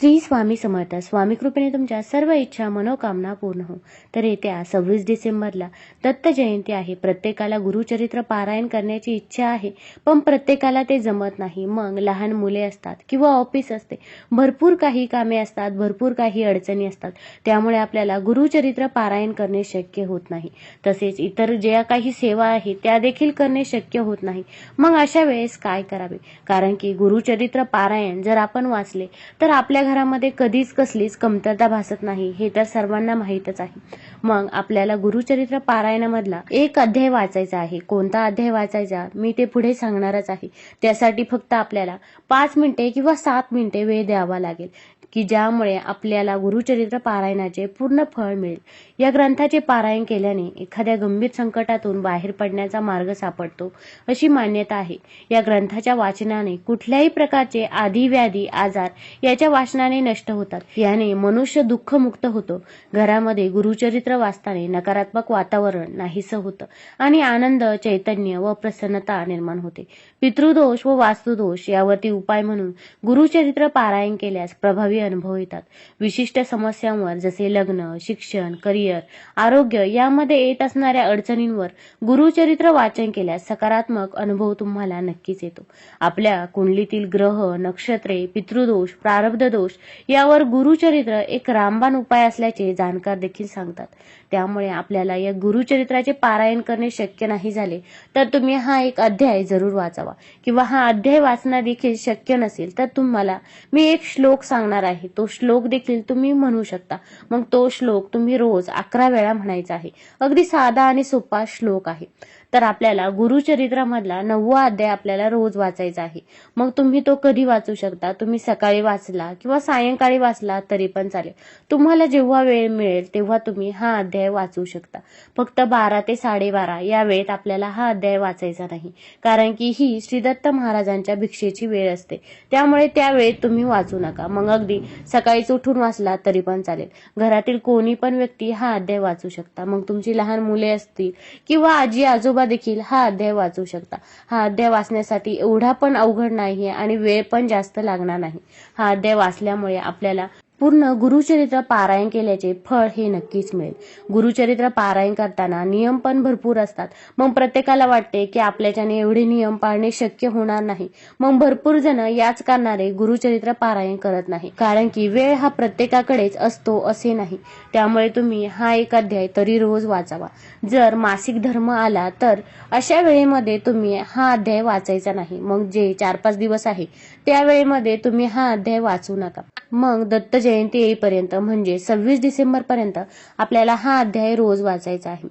श्री स्वामी समर्थ स्वामी कृपेने तुमच्या सर्व इच्छा मनोकामना पूर्ण हो. तर येत्या सव्वीस डिसेंबरला दत्त जयंती आहे. प्रत्येकाला गुरुचरित्र पारायण करण्याची इच्छा आहे पण प्रत्येकाला ते जमत नाही. मग लहान मुले असतात किंवा ऑफिस असते. भरपूर काही कामे असतात भरपूर काही अडचणी असतात. त्यामुळे आपल्याला गुरुचरित्र पारायण करणे शक्य होत नाही. तसेच इतर ज्या काही सेवा आहेत त्या देखील करणे शक्य होत नाही. मग अशा वेळेस काय करावे? कारण की गुरुचरित्र पारायण जर आपण वाचले तर आपल्या घरामध्ये कधीच कसलीच कमतरता भासत नाही हे तर सर्वांना माहीतच आहे. मग आपल्याला गुरुचरित्र पारायणामधला एक अध्याय वाचायचा आहे. कोणता अध्याय वाचायचा? मी ते पुढे सांगणारच आहे. त्यासाठी फक्त आपल्याला पाच मिनिटे किंवा सात मिनिटे वेळ द्यावा लागेल. की ज्यामुळे आपल्याला गुरुचरित्र पारायणाचे पूर्ण फळ मिळेल. या ग्रंथाचे पारायण केल्याने एखाद्या गंभीर संकटातून बाहेर पडण्याचा मार्ग सापडतो अशी मान्यता आहे. या ग्रंथाच्या वाचनाने कुठल्याही प्रकारचे आधी व्याधी आजार याच्या वाचनाने नष्ट होतात. याने मनुष्य दुःखमुक्त होतो. घरामध्ये गुरुचरित्र वाचताने नकारात्मक वातावरण नाहीसं होतं आणि आनंद चैतन्य व प्रसन्नता निर्माण होते. पितृदोष व वास्तुदोष यावरती उपाय म्हणून गुरुचरित्र पारायण केल्यास प्रभावी अनुभव येतात. विशिष्ट समस्यांवर जसे लग्न शिक्षण करिअर आरोग्य यामध्ये येत असणाऱ्या अडचणींवर गुरुचरित्र वाचन केल्यास सकारात्मक अनुभव तुम्हाला नक्कीच येतो. आपल्या कुंडलीतील ग्रह नक्षत्रे पितृदोष प्रारब्ध दोष यावर गुरुचरित्र एक रामबाण उपाय असल्याचे जाणकार देखील सांगतात. त्यामुळे आपल्याला या गुरुचरित्राचे पारायण करणे शक्य नाही झाले तर तुम्ही हा एक अध्याय जरूर वाचावा. किंवा हा अध्याय वाचणं देखील शक्य नसेल तर तुम्हाला मी एक श्लोक सांगणार आहे. तो श्लोक देखील तुम्ही म्हणू शकता. मग तो श्लोक तुम्ही रोज अकरा वेळा म्हणायचा आहे. अगदी साधा आणि सोपा श्लोक आहे. तर आपल्याला गुरुचरित्रामधला नववा अध्याय आपल्याला रोज वाचायचा आहे. मग तुम्ही तो कधी वाचू शकता? तुम्ही सकाळी वाचला किंवा सायंकाळी वाचला तरी पण चालेल. तुम्हाला जेव्हा वेळ मिळेल तेव्हा तुम्ही हा अध्याय वाचू शकता. फक्त बारा ते साडेबारा या वेळेत आपल्याला हा अध्याय वाचायचा नाही. कारण की ही श्रीदत्त महाराजांच्या भिक्षेची वेळ असते. त्यामुळे त्या वेळेत तुम्ही वाचू नका. मग अगदी सकाळीच उठून वाचला तरी पण चालेल. घरातील कोणी पण व्यक्ती हा अध्याय वाचू शकता. मग तुमची लहान मुले असतील किंवा आजी आजोबा देखील हा अध्याय वाचू शकता. हा अध्याय वाचण्यासाठी एवढा पण अवघड नाही आणि वेळ पण जास्त लागणार नाही. हा अध्याय वाचल्यामुळे आपल्याला पूर्ण गुरुचरित्र पारायण केल्याचे फळ हे नक्कीच मिळेल. गुरुचरित्र पारायण करताना नियम पण भरपूर असतात. मग प्रत्येकाला वाटते की आपल्याच्याने एवढे नियम पाळणे शक्य होणार नाही. मग भरपूर जण याच कारणाने गुरुचरित्र पारायण करत नाही. कारण की वेळ हा प्रत्येकाकडेच असतो असे नाही. त्यामुळे तुम्ही हा एक अध्याय तरी रोज वाचावा. जर मासिक धर्म आला तर अशा वेळेमध्ये तुम्ही हा अध्याय वाचायचा नाही. मग जे चार पाच दिवस आहे त्या वेळेमध्ये तुम्ही हा अध्याय वाचू नका. मग दत्त जयंती येईपर्यंत म्हणजे सव्वीस डिसेंबर पर्यंत आपल्याला हा अध्याय रोज वाचायचा आहे.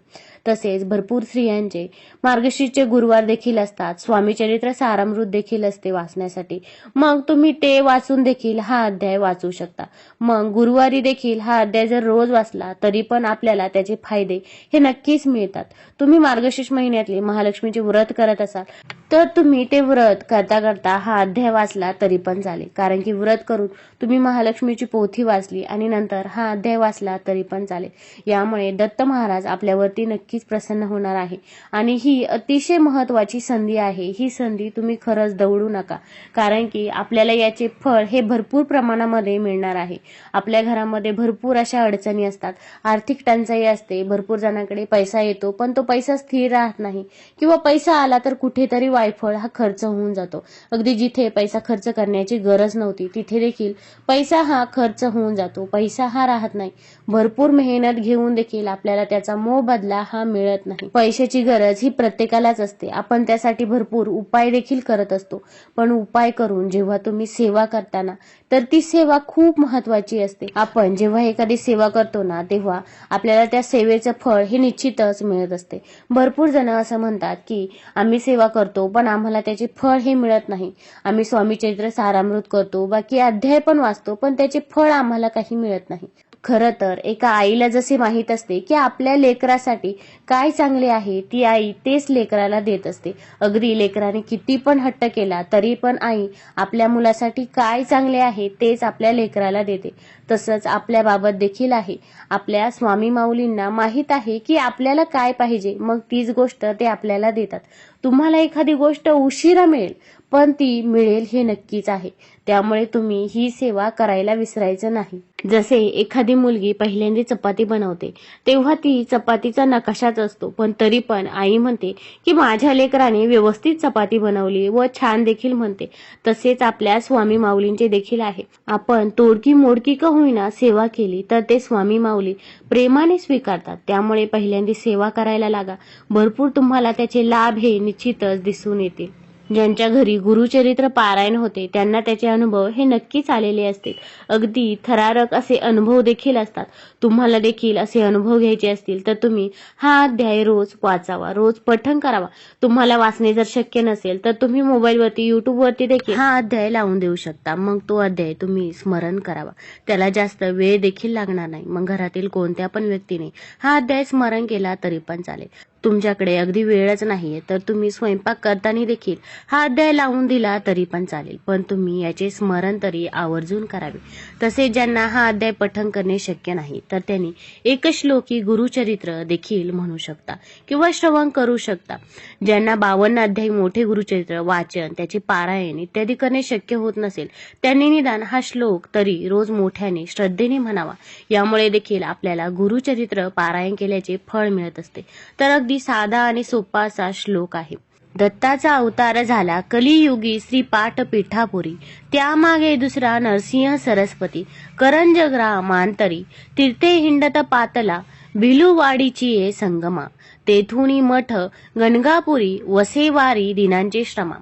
तसेच भरपूर स्त्रियांचे मार्गशीर्षचे गुरुवार देखील असतात. स्वामी चरित्र सारामृत देखील असते वाचण्यासाठी. मग तुम्ही ते वाचून देखील हा अध्याय वाचू शकता. मग गुरुवारी देखील हा अध्याय जर रोज वाचला तरी पण आपल्याला त्याचे फायदे हे नक्कीच मिळतात. तुम्ही मार्गशीर्ष महिन्यातले महालक्ष्मीचे व्रत करत असाल तर तुम्ही ते व्रत करता करता हा अध्याय वाचला तरी पण चालेल. कारण की व्रत करून तुम्ही महालक्ष्मीची पोथी वाचली आणि नंतर हा अध्याय वाचला तरी पण चालेल. यामुळे दत्त महाराज आपल्यावरती नक्कीच प्रसन्न होणार आहे. आणि ही अतिशय महत्वाची संधी आहे. ही संधी तुम्ही खरंच दवडू नका. कारण की आपल्याला याचे फळ हे भरपूर प्रमाणामध्ये मिळणार आहे. आपल्या घरामध्ये भरपूर अशा अडचणी असतात. आर्थिक टंचाई असते. भरपूर जणांकडे पैसा येतो. पण तो पैसा स्थिर राहत नाही. किंवा पैसा आला तर कुठेतरी वायफळ हा खर्च होऊन जातो. अगदी जिथे पैसा खर्च करण्याची गरज नव्हती तिथे देखील पैसा हा खर्च होऊन जातो. पैसा हा राहत नाही. भरपूर मेहनत घेऊन देखील आपल्याला त्याचा मोबदला हा मिळत नाही. पैशाची गरज ही प्रत्येकालाच असते. आपण त्यासाठी भरपूर उपाय देखील करत असतो. पण उपाय करून जेव्हा तुम्ही सेवा करताना तर ती सेवा खूप महत्वाची असते. आपण जेव्हा एखादी सेवा करतो ना तेव्हा आपल्याला त्या सेवेचं फळ हे निश्चितच मिळत असते. भरपूर जण असं म्हणतात की आम्ही सेवा करतो पण आम्हाला त्याचे फळ हे मिळत नाही. आम्ही स्वामी चरित्र सारामृत करतो बाकी अध्याय पण वाचतो पण त्याचे फळ आम्हाला काही मिळत नाही. खरं तर एका आईला जसे माहीत असते की आपल्या लेकरासाठी काय चांगले आहे ती आई तेच लेकराला देत असते. अगदी लेकराने किती पण हट्ट केला तरी पण आई आपल्या मुलासाठी काय चांगले आहे तेच आपल्या लेकराला देते. तसंच आपल्याबाबत देखील आहे. आपल्या स्वामी माऊलींना माहीत आहे की आपल्याला काय पाहिजे मग तीच गोष्ट ते आपल्याला देतात. तुम्हाला एखादी गोष्ट उशिरा मिळेल पण ती मिळेल हे नक्कीच आहे. त्यामुळे तुम्ही ही सेवा करायला विसरायचं नाही. जसे एखादी मुलगी पहिल्यांदा चपाती बनवते तेव्हा ती चपातीचा नकाशाच असतो. पण तरी पण आई म्हणते की माझ्या लेकराने व्यवस्थित चपाती बनवली व छान देखील म्हणते. तसेच आपल्या स्वामी माऊलींचे देखील आहे. आपण तोडकी मोडकी का होईना सेवा केली तर ते स्वामी माऊली प्रेमाने स्वीकारतात. त्यामुळे पहिल्यांदा सेवा करायला लागा. भरपूर तुम्हाला त्याचे लाभ हे निश्चितच दिसून येतील. ज्यांच्या घरी गुरुचरित्र पारायण होते त्यांना त्याचे अनुभव हे नक्कीच आलेले असतील. अगदी थरारक असे अनुभव देखील असतात. तुम्हाला देखील असे अनुभव घ्यायचे असतील तर तुम्ही हा अध्याय रोज वाचावा रोज पठण करावा. तुम्हाला वाचणे जर शक्य नसेल तर तुम्ही मोबाईलवरती युट्यूबवरती देखील हा अध्याय लावून देऊ शकता. मग तो अध्याय तुम्ही स्मरण करावा. त्याला जास्त वेळ देखील लागणार नाही. मग घरातील कोणत्या पण व्यक्तीने हा अध्याय स्मरण केला तरी पण चालेल. तुमच्याकडे अगदी वेळच नाहीये तर तुम्ही स्वयंपाक करताना देखील हा अध्याय लावून दिला तरी पण चालेल. पण तुम्ही याचे स्मरण तरी आवर्जून करावे. तसेच ज्यांना हा अध्याय पठण करणे शक्य नाही तर त्यांनी एक श्लोकी गुरुचरित्र देखील म्हणू शकता किंवा श्रवण करू शकता. ज्यांना बावन्न अध्याय मोठे गुरुचरित्र वाचन त्याचे पारायण इत्यादी करणे शक्य होत नसेल त्यांनी निदान हा श्लोक तरी रोज मोठ्याने श्रद्धेने म्हणावा. यामुळे देखील आपल्याला गुरुचरित्र पारायण केल्याचे फळ मिळत असते. तर अगदी साधा आणि सोपा असा श्लोक आहे. दत्ताचा अवतार झाला कलियुगी श्री पाठ पीठापुरी त्यामागे दुसरा नरसिंह सरस्वती करंजग्रामांतरी तीर्थे हिंडत पातला भिलुवाडीची ये संगमा. तेथुनी मठ गणगापुरी वसेवारी दिनांचे श्रमा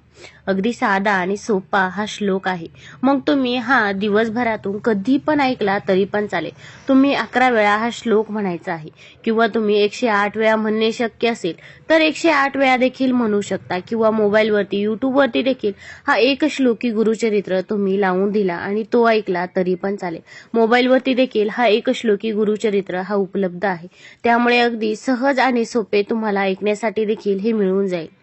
अगदी साधा आणि सोपा हा श्लोक आहे. मग तुम्ही हा दिवसभरातून कधी पण ऐकला तरी पण चालेल. तुम्ही अकरा वेळा हा श्लोक म्हणायचा आहे. किंवा तुम्ही एकशे आठ वेळा म्हणणे शक्य असेल तर एकशे आठ वेळा देखील म्हणू शकता. किंवा मोबाईलवरती युट्यूबवरती देखील हा एक श्लोकी गुरुचरित्र तुम्ही लावून दिला आणि तो ऐकला तरी पण चालेल. मोबाईलवरती देखील हा एक श्लोकी गुरुचरित्र हा उपलब्ध आहे. त्यामुळे अगदी सहज आणि सोपे तुम्हाला ऐकण्यासाठी देखील हे मिळून जाईल.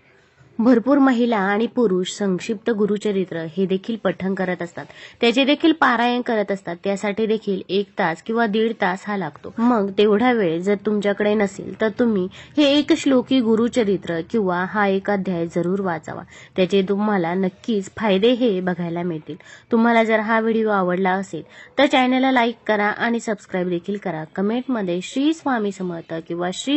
भरपूर महिला आणि पुरुष संक्षिप्त गुरुचरित्र हे देखील पठण करत असतात. त्याचे देखील पारायण करत असतात. त्यासाठी देखील एक तास किंवा दीड तास हा लागतो. मग तेवढा वेळ जर तुमच्याकडे नसेल तर तुम्ही हे एक श्लोकी गुरुचरित्र किंवा हा एक अध्याय जरूर वाचावा. त्याचे तुम्हाला नक्कीच फायदे हे बघायला मिळतील. तुम्हाला जर हा व्हिडिओ आवडला असेल तर चॅनलला लाईक करा आणि सबस्क्राईब देखील करा. कमेंटमध्ये श्री स्वामी समर्थ किंवा श्री